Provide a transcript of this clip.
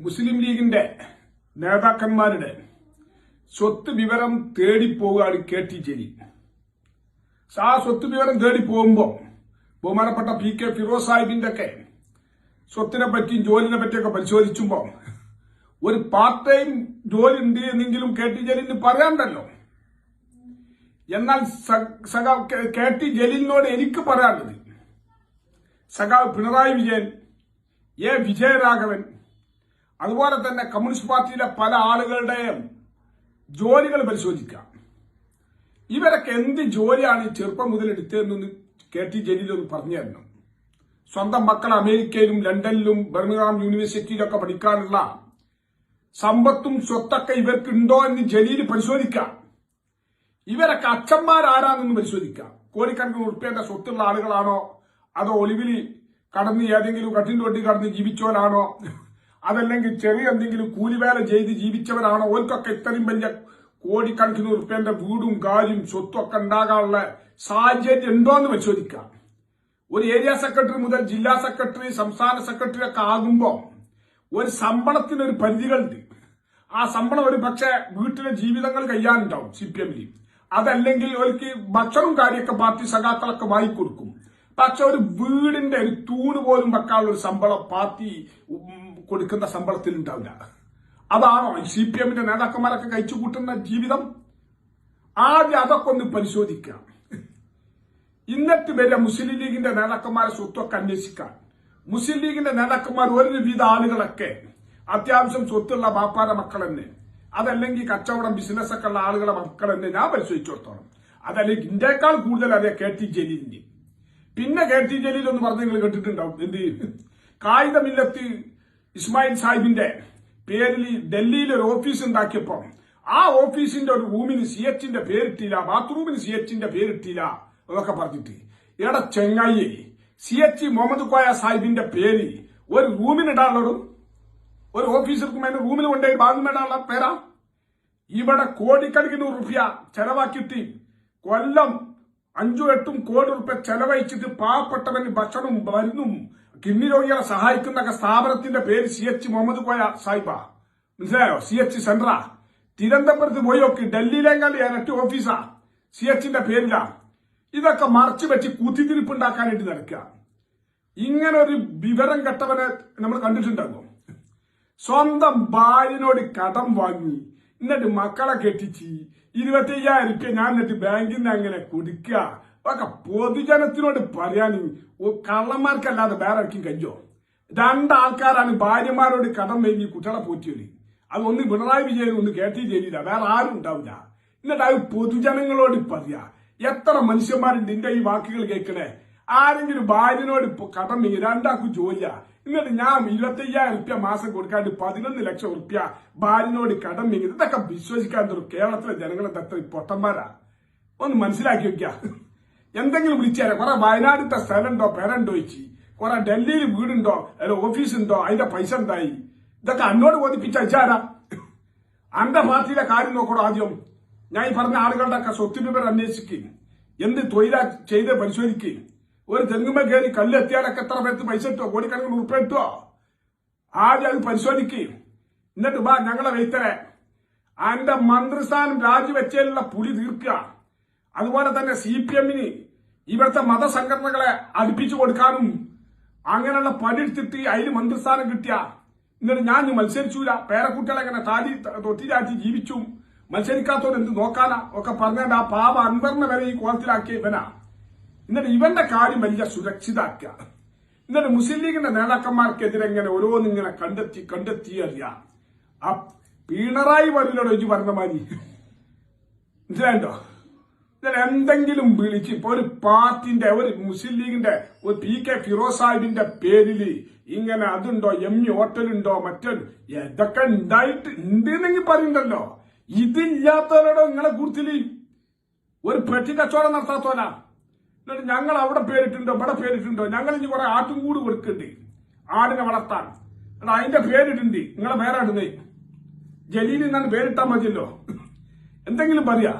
മുസ്ലിം ലീഗിന്റെ നേതാക്കന്മാരുടെ സ്വത്ത് വിവരം തേടിപ്പോവുകയാണ് കെ ടി ജലീൽ. ആ സ്വത്ത് വിവരം തേടി പോകുമ്പോൾ ബഹുമാനപ്പെട്ട പി കെ ഫിറോസ് സാഹിബിന്റെ ഒക്കെ സ്വത്തിനെ പറ്റിയും ജോലിനെ പറ്റിയൊക്കെ പരിശോധിച്ചുമ്പോൾ ഒരു പാർട്ട് ടൈം ജോലി ഉണ്ട് എന്നെങ്കിലും കെ ടി ജലീലിന് പറയാണ്ടല്ലോ എന്നാൽ സഖാവ് കെ ടി ജലീലിനോട് എനിക്ക് പറയാനുള്ളത്. സഖാവ് പിണറായി വിജയൻ എ. വിജയരാഘവൻ അതുപോലെ തന്നെ കമ്മ്യൂണിസ്റ്റ് പാർട്ടിയിലെ പല ആളുകളുടെയും ജോലികൾ പരിശോധിക്കാം. ഇവരൊക്കെ എന്ത് ജോലിയാണ് ഈ ചെറുപ്പം മുതൽ എടുത്തതെന്നൊന്ന് കെ ടി ജലീലൊന്ന് പറഞ്ഞു തരണം. സ്വന്തം മക്കൾ അമേരിക്കയിലും ലണ്ടനിലും ബർമിംഗാം യൂണിവേഴ്സിറ്റിയിലൊക്കെ പഠിക്കാനുള്ള സമ്പത്തും സ്വത്തൊക്കെ ഇവർക്കുണ്ടോ എന്ന് ജലീൽ പരിശോധിക്കാം. ഇവരൊക്കെ അച്ഛന്മാരാരാണെന്ന് പരിശോധിക്കാം. കോടിക്കണക്കിന് ഉൾപ്പെടേണ്ട സ്വത്തുള്ള ആളുകളാണോ? അതോ ഒളിവിൽ കടന്ന് ഏതെങ്കിലും കട്ടിന്റെ വട്ടി കടന്ന് ജീവിച്ചവരാണോ? അതല്ലെങ്കിൽ ചെറിയ എന്തെങ്കിലും കൂലിവേല ചെയ്ത് ജീവിച്ചവരാണോ? ഓർക്കൊക്കെ ഇത്രയും വലിയ കോടിക്കണക്കിന് ഉറുപ്പ്യന്റെ വീടും കാര്യം സ്വത്തും ഒക്കെ ഉണ്ടാകാനുള്ള സാഹചര്യം ഉണ്ടോ എന്ന് പരിശോധിക്കാം. ഒരു ഏരിയ സെക്രട്ടറി മുതൽ ജില്ലാ സെക്രട്ടറി സംസ്ഥാന സെക്രട്ടറി ഒക്കെ ആകുമ്പോൾ ഒരു ശമ്പളത്തിന് ഒരു പരിധികളുണ്ട്. ആ ശമ്പളം ഒരു പക്ഷേ വീട്ടിലെ ജീവിതങ്ങൾ കഴിയാനുണ്ടാവും സി പി എമ്മിൽ അതല്ലെങ്കിൽ അവർക്ക് ഭക്ഷണവും കാര്യമൊക്കെ പാർട്ടി സഖാക്കളൊക്കെ വാങ്ങിക്കൊടുക്കും പക്ഷെ ഒരു വീടിന്റെ ഒരു തൂണ് പോലും വെക്കാനുള്ള ഒരു ശമ്പളം പാർട്ടി കൊടുക്കുന്ന ശമ്പളത്തിൽ ഉണ്ടാവില്ല. അതാണോ? സി പി എമ്മിന്റെ നേതാക്കന്മാരൊക്കെ കഴിച്ചു കൂട്ടുന്ന ജീവിതം? ആദ്യം അതൊക്കെ ഒന്ന് പരിശോധിക്കാം. ഇന്നത്തെ വരെ മുസ്ലിം ലീഗിന്റെ നേതാക്കന്മാരെ സ്വത്തൊക്കെ അന്വേഷിക്കാൻ. മുസ്ലിം ലീഗിന്റെ നേതാക്കന്മാർ ഒരു വിധ ആളുകളൊക്കെ അത്യാവശ്യം സ്വത്തുള്ള ബാപ്പാന്റെ മക്കൾ തന്നെ അതല്ലെങ്കിൽ കച്ചവടം ബിസിനസ് ഒക്കെ ഉള്ള ആളുകളെ മക്കൾ തന്നെ ഞാൻ പരിശോധിച്ചിടത്തോളം. അതല്ലെങ്കിൽ ഇന്ത്യക്കാൾ കൂടുതൽ അറിയാം കെ ടി ജലീലിന്റെ പിന്നെ കെ ടി ജലീൽ എന്ന് പറഞ്ഞ് നിങ്ങൾ കേട്ടിട്ടുണ്ടാവും. എന്ത്? കായികമില്ലത്ത് ഇസ്മായിൽ സാഹിബിന്റെ പേരിൽ ഡൽഹിയിൽ ഒരു ഓഫീസ് ഉണ്ടാക്കിയപ്പോൾ ആ ഓഫീസിന്റെ ഒരു റൂമിന് സി എച്ചിന്റെ പേരിട്ടില്ല ബാത്റൂമിന് സി എച്ചിന്റെ പേരിട്ടില്ല എന്നൊക്കെ പറഞ്ഞിട്ട് എട ചെങ്ങായി സി എച്ച് മുഹമ്മദ് കോയ സാഹിബിന്റെ പേര് ഒരു റൂമിനിടാനുള്ളതും ഒരു ഓഫീസർക്കും അതിന്റെ റൂമിൽ കൊണ്ടുപോയി ഇടാനുള്ള പേരാ? ഇവിടെ കോടിക്കണക്കിന് റുപ്യ ചെലവാക്കിയിട്ട് കൊല്ലം അഞ്ചു എട്ടും കോടി റുപ്യ ചെലവഴിച്ചിട്ട് പാവപ്പെട്ടവന് ഭക്ഷണവും മരുന്നും കിഡ്നി രോഗികളെ സഹായിക്കുന്ന സ്ഥാപനത്തിന്റെ പേര് സി എച്ച് മുഹമ്മദ് കോയ സാഹിബ. മനസ്സിലായോ? സി എച്ച് സെന്ററാ തിരുവനന്തപുരത്ത് പോയി നോക്കി. ഡൽഹിയിലെങ്ങാണ്ട് ഇരട്ടി ഓഫീസാ. സി എച്ചിന്റെ പേരിലാ. ഇതൊക്കെ മറച്ചു വെച്ച് കുത്തിത്തിരിപ്പുണ്ടാക്കാനായിട്ട് നടക്കുക. ഇങ്ങനെ ഒരു വിവരം കെട്ടവനെ നമ്മൾ കണ്ടിട്ടുണ്ടാകും. സ്വന്തം ഭാര്യനോട് കടം വാങ്ങി എന്നിട്ട് മക്കളെ കെട്ടിച്ച് ഇരുപത്തി അയ്യായിരം ഞാൻ എന്നിട്ട് ബാങ്കിൽ നിന്ന് അങ്ങനെ കൊടുക്കുക. ഒക്കെ പൊതുജനത്തിനോട് പറയാൻ കള്ളന്മാർക്കല്ലാതെ വേറെ ആർക്കും കഴിയോ? രണ്ടാൾക്കാരാണ് ഭാര്യമാരോട് കടം വേണ്ടി കുട്ടികളെ പോറ്റിയത്. അത് ഒന്ന് പിണറായി വിജയൻ ഒന്ന് കേട്ടി ചെയ്തില്ല വേറെ ആരും ഉണ്ടാവില്ല. എന്നിട്ട് അത് പൊതുജനങ്ങളോട് പറയാ എത്ര മനുഷ്യന്മാരുണ്ട് എന്റെ ഈ വാക്കുകൾ കേൾക്കണേ? ആരെങ്കിലും ഭാര്യനോട് കടം രണ്ടാക്കും ജോലിയാ. എന്നിട്ട് ഞാൻ ഇരുപത്തയ്യായിരം റുപ്യ മാസം കൊടുക്കാണ്ട് പതിനൊന്ന് ലക്ഷം റുപ്യ ഭാര്യനോട് കടം ഇതൊക്കെ വിശ്വസിക്കാൻ തരും കേരളത്തിലെ ജനങ്ങളെ തത്ര പൊട്ടന്മാരാ? ഒന്ന് മനസ്സിലാക്കി വെക്ക. എന്തെങ്കിലും വിളിച്ചാലേ കുറെ വയനാടിന്റെ സ്ഥലമുണ്ടോ പേരുണ്ടോ ചോദിച്ചു കുറെ ഡൽഹിയിൽ വീടുണ്ടോ അല്ല ഓഫീസ് ഉണ്ടോ അതിന്റെ പൈസ എന്തായി? ഇതൊക്കെ അന്നോട് ബോധിപ്പിച്ച അച്ചാരാ അന്റെ പാർട്ടിയിലെ കാര്യം നോക്കണോ ആദ്യം. ഞാൻ ഈ പറഞ്ഞ ആളുകളുടെ ഒക്കെ സ്വത്ത് വിവരം അന്വേഷിക്കുക എന്ത് തൊഴിലാ ചെയ്ത് പരിശോധിക്കുക ഒരു തെങ്ങുമ കയറി കല്ലെത്തിയാലൊക്കെ എത്ര പേർക്ക് പൈസ ഇട്ടോ കോടിക്കണക്കിന് ഉറപ്പ് ഇട്ടോ ആദ്യം അത് പരിശോധിക്കുക എന്നിട്ട് ബാ ഞങ്ങളെ വെയ്ത്തരെ അന്റെ മന്ത്രിസ്ഥാനം രാജിവെച്ചതിലുള്ള പുലി തീർക്കുക. അതുപോലെ തന്നെ സി പി എമ്മിന് ഇവിടുത്തെ മതസംഘടനകളെ അടുപ്പിച്ചു കൊടുക്കാനും അങ്ങനെയുള്ള പണിയെടുത്തിട്ട് അതിൽ മന്ത്രിസ്ഥാനം കിട്ടിയ എന്നിട്ട് ഞാൻ മത്സരിച്ചൂല. പേരക്കുട്ടികളെ അങ്ങനെ താലി തൊട്ടിലാറ്റി ജീവിച്ചു. മത്സരിക്കാത്തവർ എന്ത് നോക്കാനാ? ഒക്കെ പറഞ്ഞാൽ ആ പാപ അൻവറിനെ വരെ ഈ കോലത്തിലാക്കിയ ഇവനാ. എന്നിട്ട് ഇവന്റെ കാര്യം വലിയ സുരക്ഷിതാക്കുക എന്നിട്ട് മുസ്ലിം ലീഗിന്റെ നേതാക്കന്മാർക്കെതിരെ ഇങ്ങനെ ഓരോന്നിങ്ങനെ കണ്ടെത്തി കണ്ടെത്തി അറിയാം. ആ പിണറായി വരിലോട് ഇജ്ജ് പറഞ്ഞ മാതിരി മനസ്സിലായിട്ടോ ഇതിൽ എന്തെങ്കിലും വിളിച്ച് ഇപ്പൊ ഒരു പാർട്ടിന്റെ ഒരു മുസ്ലിം ലീഗിന്റെ ഒരു പി കെ ഫിറോസ് സാഹിബിന്റെ പേരിൽ ഇങ്ങനെ അതുണ്ടോ എം ഇ ഹോട്ടലുണ്ടോ മറ്റോ ഇതൊക്കെ ഉണ്ടായിട്ട് ഉണ്ടെന്നെങ്കിൽ പറയുന്നുണ്ടല്ലോ ഇതില്ലാത്തവരോടോ നിങ്ങളെ കുറിച്ചിൽ ഒരു പെട്ടി കച്ചവടം നടത്താത്തവനാ. എന്നിട്ട് ഞങ്ങൾ അവിടെ പേരിട്ടുണ്ടോ ഇവിടെ പേരിട്ടുണ്ടോ ഞങ്ങൾ ഇനി കുറെ ആട്ടും കൂട് കൊടുക്കുന്നുണ്ട് ആടിനെ വളർത്താൻ. എന്നിട്ട് അതിന്റെ പേരിട്ടുണ്ട്. നിങ്ങളെ പേരാടുന്നേ ജലീലിൽ നിന്നാണ് പേരിട്ടാൽ മതിയല്ലോ. എന്തെങ്കിലും പറയാ.